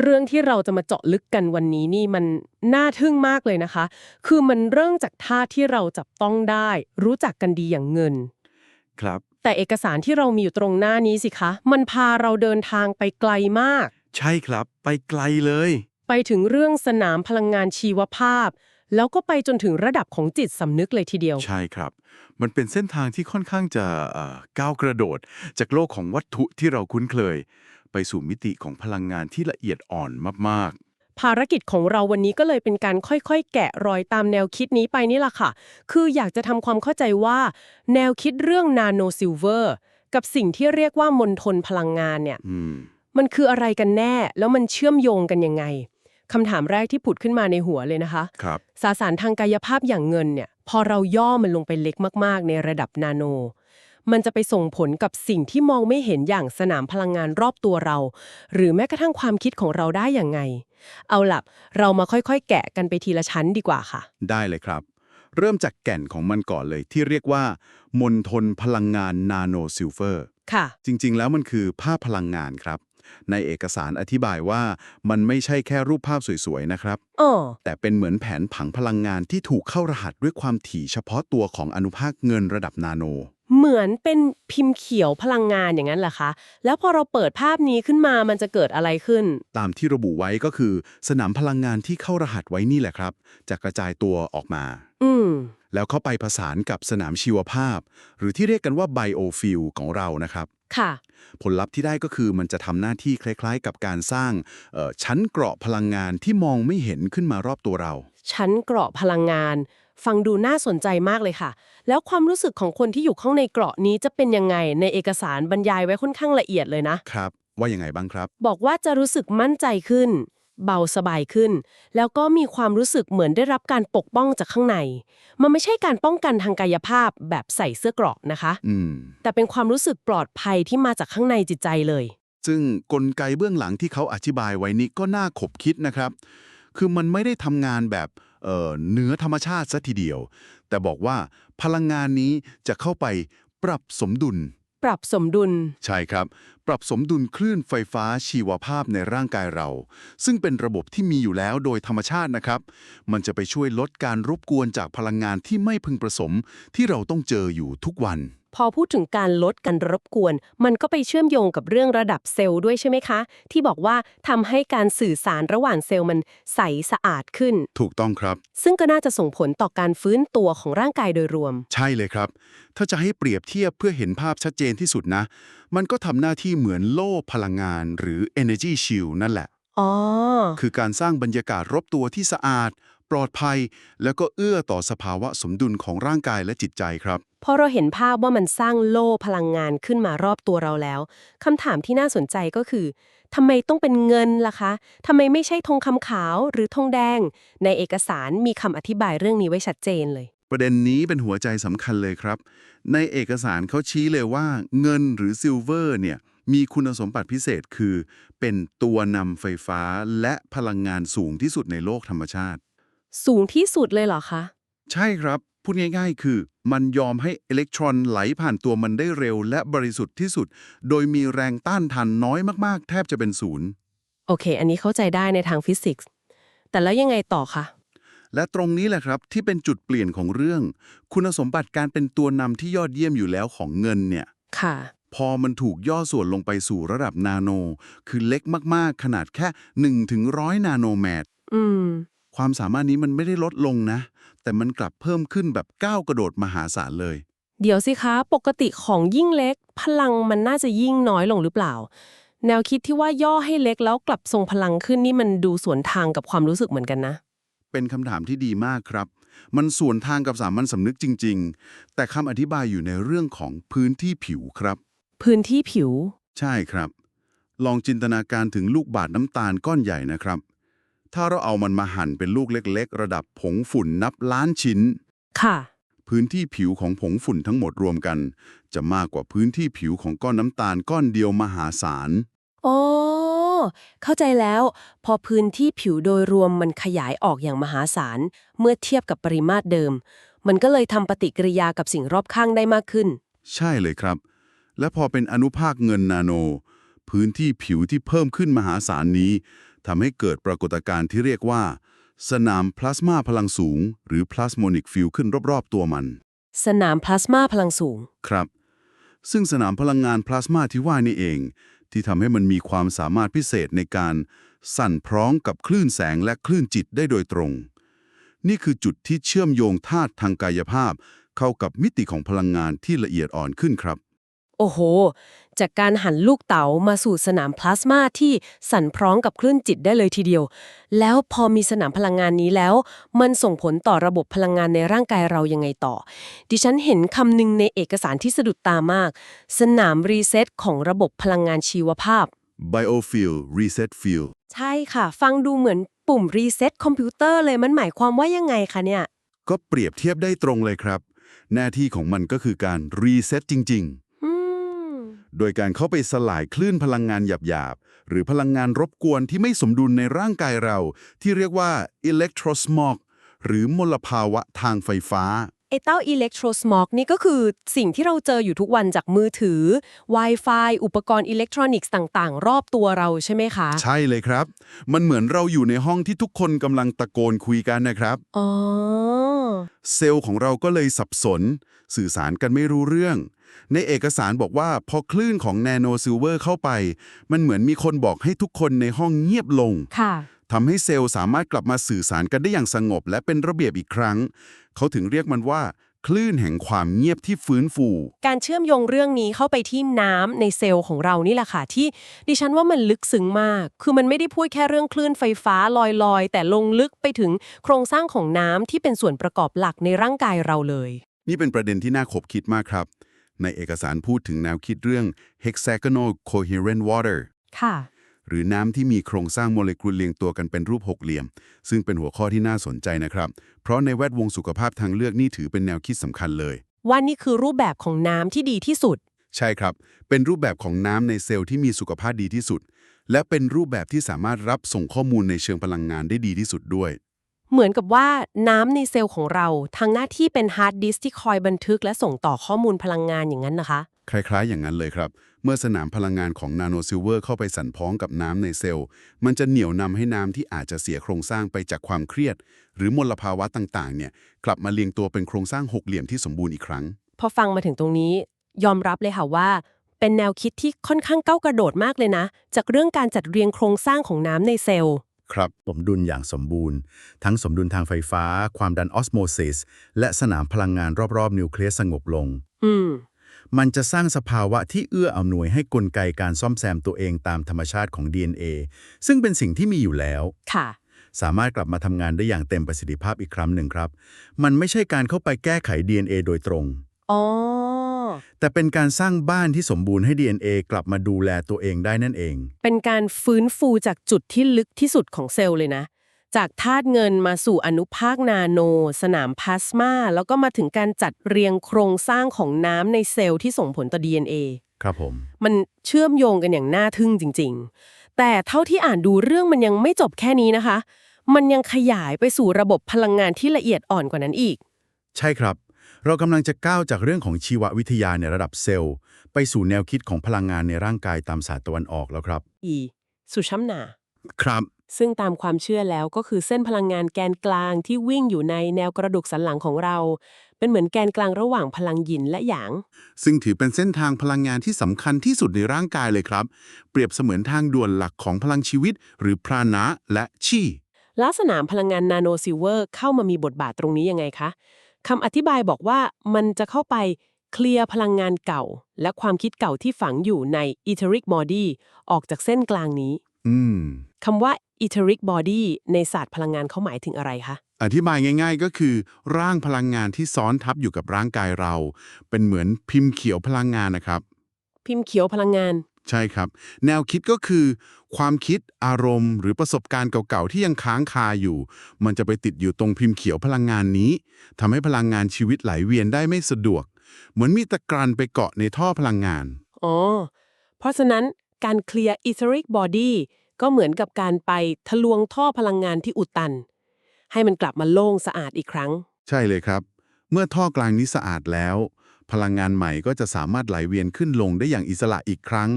เรื่องที่เราจะมาเจาะลึกกันวันนี้นี่มันน่าทึ่งมากเลยนะคะ คือมันเริ่มจากท่าที่เราจับต้องได้ รู้จักกันดีอย่างเงิน ครับ แต่เอกสารที่เรามีอยู่ตรงหน้านี้สิคะ มันพาเราเดินทางไปไกลมาก ใช่ครับ ไปไกลเลย ไปถึงเรื่องสนามพลังงานชีวภาพ แล้วก็ไปจนถึงระดับของจิตสำนึกเลยทีเดียว ใช่ครับ มันเป็นเส้นทางที่ค่อนข้างจะเอ่อก้าวกระโดด จากโลกของวัตถุที่เราคุ้นเคย ไปสู่มิติของพลังงานที่ละเอียดอ่อนมากภารกิจของเราวันนี้ก็เลยเป็นการค่อยๆ แกะรอยตามแนวคิดนี้ไปนี่แหละค่ะ คืออยากจะทำความเข้าใจว่า แนวคิดเรื่องนาโนซิลเวอร์กับสิ่งที่เรียกว่ามณฑลพลังงานเนี่ยๆอืมมันคืออะไรกันแน่ แล้วมันเชื่อมโยงกันยังไงคำถามแรกที่ผุดขึ้นมาในหัวเลยนะคะครับสสารทางกายภาพอย่างเงินเนี่ย พอเราย่อมันลงไปเล็กมากๆ ในระดับนาโน มันจะไปส่งผลกับสิ่งที่มองไม่เห็นอย่างสนามพลังงานรอบตัวเรา หรือแม้กระทั่งความคิดของเราได้อย่างไง เอาล่ะ เรามาค่อยๆ แกะกันไปทีละชั้นดีกว่าค่ะ ได้เลยครับ เริ่มจากแก่นของมันก่อนเลยที่เรียกว่ามณฑลพลังงานนาโนซิลเฟอร์ค่ะ จริงๆ แล้วมันคือภาพพลังงานครับ ในเอกสารอธิบายว่ามันไม่ใช่แค่รูปภาพสวยๆ นะครับ อ๋อ แต่เป็นเหมือนแผนผังพลังงานที่ถูกเข้ารหัสด้วยความถี่เฉพาะตัวของอนุภาคเงินระดับนาโน เหมือนเป็นพิมพ์เขียวพลังงานอย่างนั้นเหรอคะ แล้วพอเราเปิดภาพนี้ขึ้นมามันจะเกิดอะไรขึ้น ตามที่ระบุไว้ก็คือ สนามพลังงานที่เข้ารหัสไว้นี่แหละครับ จะกระจายตัวออกมา อืม แล้วเข้าไปผสานกับสนามชีวภาพ หรือที่เรียกกันว่าไบโอฟิลของเรานะครับ ค่ะ ผลลัพธ์ที่ได้ก็คือมันจะทำหน้าที่คล้าย ๆ กับการสร้างเอ่อชั้นเกราะพลังงานที่มองไม่เห็นขึ้นมารอบตัวเรา ชั้นเกราะพลังงาน ฟังดูน่าสนใจมากเลยค่ะ แล้วความรู้สึกของคนที่อยู่ข้างในเกราะนี้จะเป็นยังไง ในเอกสารบรรยายไว้ค่อนข้างละเอียดเลยนะ ครับ ว่ายังไงบ้างครับ บอกว่าจะรู้สึกมั่นใจขึ้น เบาสบายขึ้น แล้วก็มีความรู้สึกเหมือนได้รับการปกป้องจากข้างใน มันไม่ใช่การป้องกันทางกายภาพแบบใส่เสื้อเกราะนะคะ อืม แต่เป็นความรู้สึกปลอดภัยที่มาจากข้างในจิตใจเลย ซึ่งกลไกเบื้องหลังที่เขาอธิบายไว้นี้ก็น่าขบคิดนะครับ คือมันไม่ได้ทำงานแบบ เอ่อเหนือธรรมชาติซะทีเดียว แต่บอกว่าพลังงานนี้จะเข้าไปปรับสมดุล ปรับสมดุล ใช่ครับ ปรับสมดุลคลื่นไฟฟ้าชีวภาพในร่างกายเรา ซึ่งเป็นระบบที่มีอยู่แล้วโดยธรรมชาตินะครับ มันจะไปช่วยลดการรบกวนจากพลังงานที่ไม่พึงประสม ที่เราต้องเจออยู่ทุกวัน พอพูดถึงการลดการรบกวน มันก็ไปเชื่อมโยงกับเรื่องระดับเซลล์ด้วยใช่ไหมคะ ที่บอกว่าทำให้การสื่อสารระหว่างเซลล์มันใสสะอาดขึ้น ถูกต้องครับ ซึ่งก็น่าจะส่งผลต่อการฟื้นตัวของร่างกายโดยรวม ใช่เลยครับ ถ้าจะให้เปรียบเทียบเพื่อเห็นภาพชัดเจนที่สุดนะ มันก็ทำหน้าที่เหมือนโล่พลังงานหรือ energy shield นั่นแหละ อ๋อ คือการสร้างบรรยากาศรอบตัวที่สะอาด ปลอดภัย แล้วก็เอื้อต่อสภาวะสมดุลของร่างกายและจิตใจครับพอเราเห็นภาพว่ามันสร้างโล่พลังงานขึ้นมารอบตัวเราแล้วคำถามที่น่าสนใจก็คือทำไมต้องเป็นเงินล่ะคะทำไมไม่ใช่ทองคำขาวหรือทองแดง ในเอกสารมีคำอธิบายเรื่องนี้ไว้ชัดเจนเลย ประเด็นนี้เป็นหัวใจสำคัญเลยครับ ในเอกสารเขาชี้เลยว่าเงินหรือซิลเวอร์เนี่ยมีคุณสมบัติพิเศษคือ เป็นตัวนำไฟฟ้าและพลังงานสูงที่สุดในโลกธรรมชาติ สูงที่สุดเลยเหรอคะ ใช่ครับ พูดง่ายๆ คือ มันยอมให้อิเล็กตรอนไหลผ่านตัวมันได้เร็ว และบริสุทธิ์ที่สุด โดยมีแรงต้านทานน้อยมากๆ แทบจะเป็นศูนย์ โอเค อันนี้เข้าใจได้ในทางฟิสิกส์ แต่แล้วยังไงต่อคะ และตรงนี้แหละครับที่เป็นจุดเปลี่ยนของเรื่อง คุณสมบัติการเป็นตัวนำที่ยอดเยี่ยมอยู่แล้วของเงินเนี่ย ค่ะ พอมันถูกย่อส่วนลงไปสู่ระดับนาโน คือเล็กมากๆ ขนาดแค่1ถึง100นาโนเมตรอืม ความสามารถนี้มันไม่ได้ลดลงนะ แต่มันกลับเพิ่มขึ้นแบบก้าวกระโดดมหาศาลเลย เดี๋ยวสิคะ ปกติของยิ่งเล็ก พลังมันน่าจะยิ่งน้อยลงหรือเปล่า แนวคิดที่ว่าย่อให้เล็กแล้วกลับทรงพลังขึ้นนี่มันดูสวนทางกับความรู้สึกเหมือนกันนะ เป็นคำถามที่ดีมากครับ มันสวนทางกับสามัญสำนึกจริง ๆ แต่คำอธิบายอยู่ในเรื่องของพื้นที่ผิวครับ พื้นที่ผิว ใช่ครับ ลองจินตนาการถึงลูกบาศก์น้ำตาลก้อนใหญ่นะครับ ถ้าเราเอามันมาหั่นเป็นลูกเล็ก ๆ ระดับผงฝุ่นนับล้านชิ้น ค่ะ พื้นที่ผิวของผงฝุ่นทั้งหมดรวมกัน จะมากกว่าพื้นที่ผิวของก้อนน้ำตาลก้อนเดียวมหาศาล โอ้ เข้าใจแล้ว พอพื้นที่ผิวโดยรวมมันขยายออกอย่างมหาศาล เมื่อเทียบกับปริมาตรเดิม มันก็เลยทำปฏิกิริยากับสิ่งรอบข้างได้มากขึ้น ใช่เลยครับ และพอเป็นอนุภาคเงินนาโน พื้นที่ผิวที่เพิ่มขึ้นมหาศาลนี้ททำให้เกิดปรากฏการณ์ที่เรียกว่า สนามพลาสมาพลังสูง หรือ plasmonic field ขึ้นรอบๆตัวมัน สนามพลาสมาพลังสูง ครับ ซึ่งสนามพลังงานพลาสมาที่ว่านี่เอง ที่ทำให้มันมีความสามารถพิเศษในการสั่นพร้องกับคลื่นแสงและคลื่นจิตได้โดยตรง นี่คือจุดที่เชื่อมโยงธาตุทางกายภาพ เข้ากับมิติของพลังงานที่ละเอียดอ่อนขึ้นครับ โอ้โห จากการหันลูกเต๋ามาสู่สนามพลาสมาที่สั่นพร้องกับคลื่นจิตได้เลยทีเดียว แล้วพอมีสนามพลังงานนี้แล้ว มันส่งผลต่อระบบพลังงานในร่างกายเรายังไงต่อ ดิฉันเห็นคำหนึ่งในเอกสารที่สะดุดตามาก สนามรีเซ็ตของระบบพลังงานชีวภาพ biofield reset field ใช่ค่ะ ฟังดูเหมือนปุ่มรีเซ็ตคอมพิวเตอร์เลยมันหมายความว่ายังไงคะเนี่ย ก็เปรียบเทียบได้ตรงเลยครับ หน้าที่ของมันก็คือการรีเซ็ตจริงอืมๆ โดยการเข้าไปสลายคลื่นพลังงานหยาบๆ หรือพลังงานรบกวนที่ไม่สมดุลในร่างกายเรา ที่เรียกว่า electrosmog หรือมลภาวะทางไฟฟ้า ไอเต้าอิเล็กโทรสมอกนี่ก็คือสิ่งที่เราเจออยู่ทุกวันจากมือถือ Wi-Fi อุปกรณ์อิเล็กทรอนิกส์ต่าง ๆ รอบตัวเราใช่ไหมคะ ใช่เลยครับ มันเหมือนเราอยู่ในห้องที่ทุกคนกำลังตะโกนคุยกันนะครับ อ๋อ เซลล์ของเราก็เลยสับสน สื่อสารกันไม่รู้เรื่อง ในเอกสารบอกว่าพอคลื่นของแนโนซิลเวอร์เข้าไป มันเหมือนมีคนบอกให้ทุกคนในห้องเงียบลง ค่ะ ทำให้เซลล์สามารถกลับมาสื่อสารกันได้อย่างสงบ และเป็นระเบียบอีกครั้ง เขาถึงเรียกมันว่า คลื่นแห่งความเงียบที่ฟื้นฟู การเชื่อมโยงเรื่องนี้เข้าไปที่น้ำในเซลล์ของเรานี่แหละค่ะที่ ดิฉันว่ามันลึกซึ้งมาก คือมันไม่ได้พูดแค่เรื่องคลื่นไฟฟ้าลอยๆ แต่ลงลึกไปถึงโครงสร้างของน้ำที่เป็นส่วนประกอบหลักในร่างกายเราเลย นี่เป็นประเด็นที่น่าขบคิดมากครับ ในเอกสารพูดถึงแนวคิดเรื่อง hexagonal coherent water ค่ะ หรือน้ำที่มีโครงสร้างโมเลกุลเรียงตัวกันเป็นรูปหกเหลี่ยม ซึ่งเป็นหัวข้อที่น่าสนใจนะครับ เพราะในแวดวงสุขภาพทางเลือกนี่ถือเป็นแนวคิดสำคัญเลย ว่านี่คือรูปแบบของน้ำที่ดีที่สุด ใช่ครับ เป็นรูปแบบของน้ำในเซลล์ที่มีสุขภาพดีที่สุด และเป็นรูปแบบที่สามารถรับส่งข้อมูลในเชิงพลังงานได้ดีที่สุดด้วย เหมือนกับว่าน้ำในเซลล์ของเราทางหน้าที่เป็นฮาร์ดดิสก์ที่คอยบันทึกและส่งต่อข้อมูลพลังงานอย่างนั้นนะคะ คล้ายๆ อย่างนั้นเลยครับ เมื่อสนามพลังงานของนาโนซิลเวอร์เข้าไปสั่นพ้องกับน้ำในเซลล์ มันจะเหนี่ยวนำให้น้ำที่อาจจะเสียโครงสร้างไปจากความเครียด หรือมลภาวะต่างๆ เนี่ยกลับมาเรียงตัวเป็นโครงสร้างหกเหลี่ยมที่สมบูรณ์อีกครั้ง พอฟังมาถึงตรงนี้ ยอมรับเลยค่ะว่า เป็นแนวคิดที่ค่อนข้างก้าวกระโดดมากเลยนะ จากเรื่องการจัดเรียงโครงสร้างของน้ำในเซลล์ครับสมดุลอย่างสมบูรณ์ ทั้งสมดุลทางไฟฟ้า ความดันออสโมซิสและสนามพลังงานรอบๆ นิวเคลียสสงบลง อืม มันจะสร้างสภาวะที่เอื้ออำนวยให้กลไกการซ่อมแซมตัวเองตามธรรมชาติของ DNA ซึ่งเป็นสิ่งที่มีอยู่แล้วค่ะ สามารถกลับมาทำงานได้อย่างเต็มประสิทธิภาพอีกครั้งหนึ่งครับ มันไม่ใช่การเข้าไปแก้ไข DNA โดยตรง อ๋อ แต่เป็นการสร้างบ้านที่สมบูรณ์ให้ DNA กลับมาดูแลตัวเองได้นั่นเอง เป็นการฟื้นฟูจากจุดที่ลึกที่สุดของเซลล์เลยนะ จากธาตุเงินมาสู่อนุภาคนาโน สนามพลาสมา แล้วก็มาถึงการจัดเรียงโครงสร้างของน้ำในเซลล์ที่ส่งผลต่อ DNA ครับผม มันเชื่อมโยงกันอย่างน่าทึ่งจริง ๆ แต่เท่าที่อ่านดูเรื่องมันยังไม่จบแค่นี้นะคะ มันยังขยายไปสู่ระบบพลังงานที่ละเอียดอ่อนกว่านั้นอีก ใช่ครับ เรากำลังจะก้าวจากเรื่องของชีววิทยาในระดับเซลล์ ไปสู่แนวคิดของพลังงานในร่างกายตามศาสตร์ตะวันออกแล้วครับ อี สุชัมนา ครับ ซึ่งตามความเชื่อแล้วก็คือเส้นพลังงานแกนกลางที่วิ่งอยู่ในแนวกระดูกสันหลังของเรา เป็นเหมือนแกนกลางระหว่างพลังหยินและหยาง ซึ่งถือเป็นเส้นทางพลังงานที่สำคัญที่สุดในร่างกายเลยครับ เปรียบเสมือนทางด่วนหลักของพลังชีวิต หรือพรานะและชีลักษณะพลังงานนาโนซิลเวอร์เข้ามามีบทบาทตรงนี้ยังไงคะคำอธิบายบอกว่ามันจะเข้าไปเคลียร์พลังงานเก่า และความคิดเก่าที่ฝังอยู่ใน etheric body ออกจากเส้นกลางนี้ อืม คำว่า etheric body ในศาสตร์พลังงานเขาหมายถึงอะไรคะ อธิบายง่าย ๆ ก็คือ ร่างพลังงานที่ซ้อนทับอยู่กับร่างกายเรา เป็นเหมือนพิมพ์เขียวพลังงานนะครับ พิมพ์เขียวพลังงาน ใช่ครับ แนวคิดก็คือ ความคิดอารมณ์ หรือประสบการณ์เก่าๆที่ยังค้างคาอยู่ มันจะไปติดอยู่ตรงพิมพ์เขียวพลังงานนี้ทำให้พลังงานชีวิตไหลเวียนได้ไม่สะดวก เหมือนมีตะกรันไปเกาะในท่อพลังงาน อ๋อ เพราะฉะนั้น การเคลียร์ etheric body ก็เหมือนกับการไปทะลวงท่อพลังงานที่อุดตัน ให้มันกลับมาโล่งสะอาดอีกครั้ง ใช่เลยครับ เมื่อท่อกลางนี้สะอาดแล้ว พลังงานใหม่ก็จะสามารถไหลเวียนขึ้นลงได้อย่างอิสระอีกครั้ง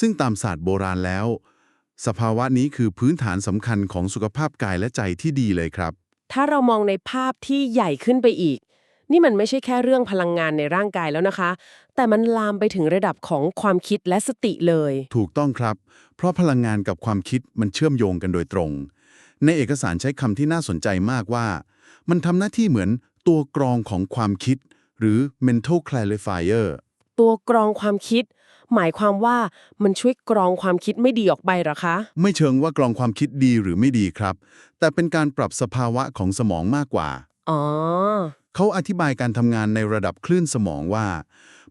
ซึ่งตามศาสตร์โบราณแล้ว สภาวะนี้คือพื้นฐานสำคัญของสุขภาพกายและใจที่ดีเลยครับ ถ้าเรามองในภาพที่ใหญ่ขึ้นไปอีก นี่มันไม่ใช่แค่เรื่องพลังงานในร่างกายแล้วนะคะ แต่มันลามไปถึงระดับของความคิดและสติเลย ถูกต้องครับ เพราะพลังงานกับความคิดมันเชื่อมโยงกันโดยตรง ในเอกสารใช้คำที่น่าสนใจมากว่า มันทำหน้าที่เหมือนตัวกรองของความคิด หรือ mental clarifier ตัวกรองความคิด หมายความว่ามันช่วยกรองความคิดไม่ดีออกไปเหรอคะ ไม่เชิงว่ากรองความคิดดีหรือไม่ดีครับ แต่เป็นการปรับสภาวะของสมองมากกว่า อ๋อ เขาอธิบายการทำงานในระดับคลื่นสมองว่า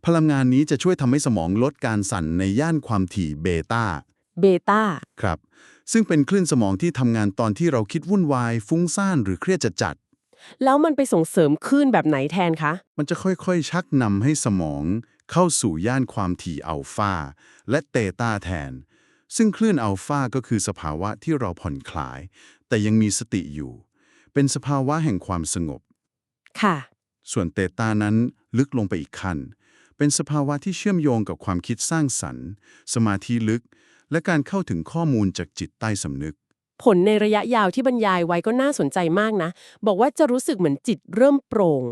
พลังงานนี้จะช่วยทำให้สมองลดการสั่นในย่านความถี่เบต้าเบต้าครับ ซึ่งเป็นคลื่นสมองที่ทำงานตอนที่เราคิดวุ่นวาย ฟุ้งซ่านหรือเครียดจัดแล้วมันไปส่งเสริมคลื่นแบบไหนแทนคะๆมันจะค่อยๆ ชักนำให้สมอง เข้าสู่ย่านความถี่อัลฟาและเตต้าแทน ซึ่งคลื่นอัลฟาก็คือสภาวะที่เราผ่อนคลาย แต่ยังมีสติอยู่ เป็นสภาวะแห่งความสงบ ค่ะ ส่วนเตต้านั้นลึกลงไปอีกขั้น เป็นสภาวะที่เชื่อมโยงกับความคิดสร้างสรรค์ สมาธิลึก และการเข้าถึงข้อมูลจากจิตใต้สำนึก ผลในระยะยาวที่บรรยายไว้ก็น่าสนใจมากนะ บอกว่าจะรู้สึกเหมือนจิตเริ่มโปร่ง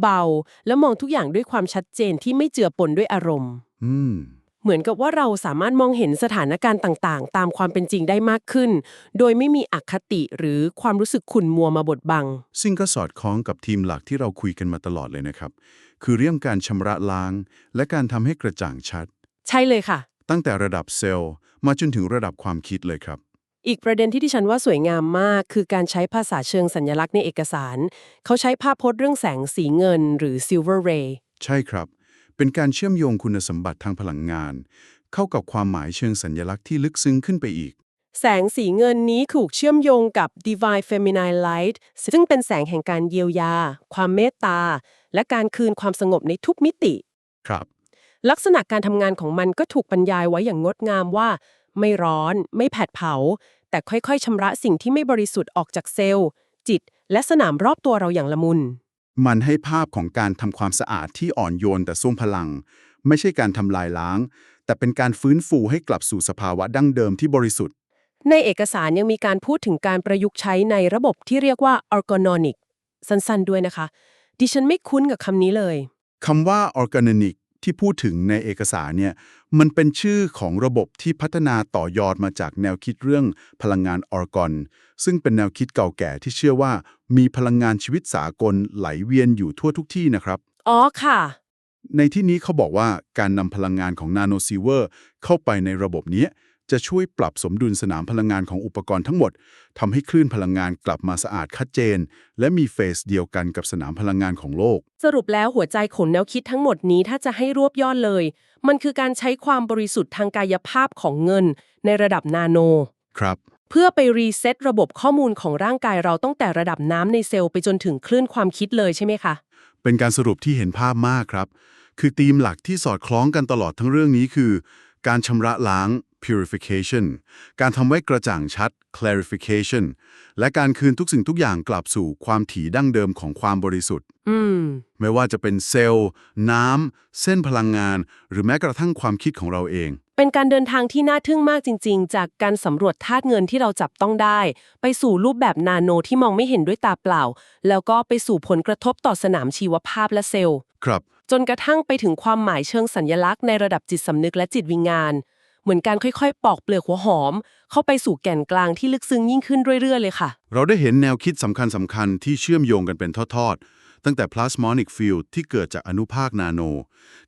เบา และมองทุกอย่างด้วยความชัดเจนที่ไม่เจือปนด้วยอารมณ์ อืม เหมือนกับว่าเราสามารถมองเห็นสถานการณ์ต่างๆ ตามความเป็นจริงได้มากขึ้น โดยไม่มีอคติหรือความรู้สึกขุ่นมัวมาบดบัง ซึ่งก็สอดคล้องกับทีมหลักที่เราคุยกันมาตลอดเลยนะครับ คือเรื่องการชำระล้าง และการทำให้กระจ่างชัด ใช่เลยค่ะ ตั้งแต่ระดับเซลล์ มาจนถึงระดับความคิดเลยครับ อีกประเด็นที่ดิฉันว่าสวยงามมาก คือการใช้ภาษาเชิงสัญลักษณ์ในเอกสาร เขาใช้ภาพพจน์เรื่องแสงสีเงิน หรือ silver ray ใช่ครับ เป็นการเชื่อมโยงคุณสมบัติทางพลังงาน เข้ากับความหมายเชิงสัญลักษณ์ที่ลึกซึ้งขึ้นไปอีก แสงสีเงินนี้ถูกเชื่อมโยงกับ divine feminine light ซึ่งเป็นแสงแห่งการเยียวยา ความเมตตา และการคืนความสงบในทุกมิติ ครับ ลักษณะการทำงานของมันก็ถูกบรรยายไว้อย่างงดงามว่า ไม่ร้อน ไม่แผดเผา แต่ค่อยๆชำระสิ่งที่ไม่บริสุทธิ์ออกจากเซลล์ จิต และสนามรอบตัวเราอย่างละมุน มันให้ภาพของการทำความสะอาดที่อ่อนโยนแต่ทรงพลัง ไม่ใช่การทำลายล้าง แต่เป็นการฟื้นฟูให้กลับสู่สภาวะดั้งเดิมที่บริสุทธิ์ ในเอกสารยังมีการพูดถึงการประยุกต์ใช้ในระบบที่เรียกว่า ergonomic สั้นๆ ด้วยนะคะ ดิฉันไม่คุ้นกับคำนี้เลยคำว่า organic ที่พูดถึงในเอกสารเนี่ยมันเป็นชื่อของระบบที่พัฒนาต่อยอดมาจากแนวคิดเรื่องพลังงานออร์กอน ซึ่งเป็นแนวคิดเก่าแก่ที่เชื่อว่ามีพลังงานชีวิตสากลไหลเวียนอยู่ทั่วทุกที่นะครับ อ๋อค่ะ ในที่นี้เขาบอกว่าการนำพลังงานของนาโนซีเวอร์เข้าไปในระบบนี้ จะช่วยปรับสมดุลสนามพลังงานของอุปกรณ์ทั้งหมดทำให้คลื่นพลังงานกลับมาสะอาดชัดเจน และมีเฟสเดียวกันกับสนามพลังงานของโลก สรุปแล้วหัวใจของแนวคิดทั้งหมดนี้ถ้าจะให้รวบยอดเลย มันคือการใช้ความบริสุทธิ์ทางกายภาพของเงิน ในระดับนาโน ครับ เพื่อไปรีเซ็ตระบบข้อมูลของร่างกายเราตั้งแต่ระดับน้ำในเซลล์ไปจนถึงคลื่นความคิดเลยใช่ไหมคะ เป็นการสรุปที่เห็นภาพมากครับ คือธีมหลักที่สอดคล้องกันตลอดทั้งเรื่องนี้คือ การชำระล้าง purification การทำให้กระจ่างชัด clarification และการคืนทุกสิ่งทุกอย่างกลับสู่ความถี่ดั้งเดิมของความบริสุทธิ์อืมไม่ว่าจะเป็นเซลล์ น้ำ เส้นพลังงาน หรือแม้กระทั่งความคิดของเราเอง เป็นการเดินทางที่น่าทึ่งมากจริง ๆ จากการสำรวจธาตุเงินที่เราจับต้องได้ ไปสู่รูปแบบนาโนที่มองไม่เห็นด้วยตาเปล่า แล้วก็ไปสู่ผลกระทบต่อสนามชีวภาพและเซลล์ ครับ จนกระทั่งไปถึงความหมายเชิงสัญลักษณ์ในระดับจิตสำนึกและจิตวิญญาณ เหมือนการค่อยๆ ปอกเปลือกหัวหอม เข้าไปสู่แก่นกลางที่ลึกซึ้งยิ่งขึ้นเรื่อยๆ เลยค่ะ เราได้เห็นแนวคิดสำคัญสำคัญๆ ที่เชื่อมโยงกันเป็นทอดๆ ตั้งแต่ plasmonic field ที่เกิดจากอนุภาคนาโน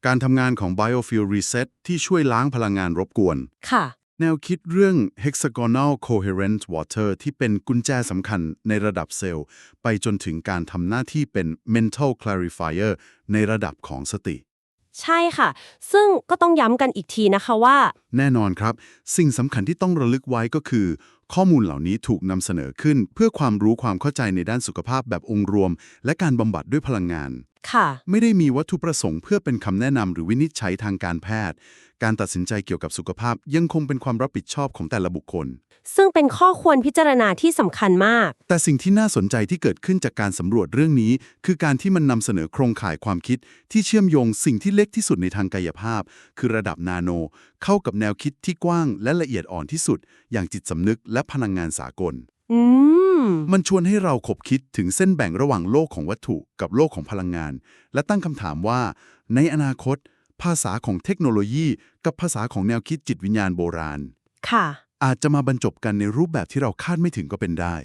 การทำงานของ biofuel reset ที่ช่วยล้างพลังงานรบกวน ค่ะ แนวคิดเรื่อง hexagonal coherent water ที่เป็นกุญแจสำคัญในระดับเซลล์ ไปจนถึงการทำหน้าที่เป็น mental clarifier ในระดับของสติ ใช่ค่ะ ซึ่งก็ต้องย้ำกันอีกทีนะคะว่า แน่นอนครับ สิ่งสำคัญที่ต้องระลึกไว้ก็คือ ข้อมูลเหล่านี้ถูกนำเสนอขึ้น เพื่อความรู้ความเข้าใจในด้านสุขภาพแบบองค์รวม และการบำบัดด้วยพลังงาน ค่ะ ไม่ได้มีวัตถุประสงค์เพื่อเป็นคำแนะนำหรือวินิจฉัยทางการแพทย์ การตัดสินใจเกี่ยวกับสุขภาพยังคงเป็นความรับผิดชอบของแต่ละบุคคล ซึ่งเป็นข้อควรพิจารณาที่สำคัญมาก แต่สิ่งที่น่าสนใจที่เกิดขึ้นจากการสำรวจเรื่องนี้ คือการที่มันนำเสนอโครงข่ายความคิด ที่เชื่อมโยงสิ่งที่เล็กที่สุดในทางกายภาพ คือระดับนาโนเข้ากับแนวคิดที่กว้างและละเอียดอ่อนที่สุด อย่างจิตสำนึกและพลังงานสากล อืม มันชวนให้เราขบคิดถึงเส้นแบ่งระหว่างโลกของวัตถุกับโลกของพลังงาน และตั้งคำถามว่า ในอนาคต ภาษาของเทคโนโลยี กับภาษาของแนวคิดจิตวิญญาณโบราณ ค่ะ อาจจะมาบรรจบกันในรูปแบบที่เราคาดไม่ถึงก็เป็นได้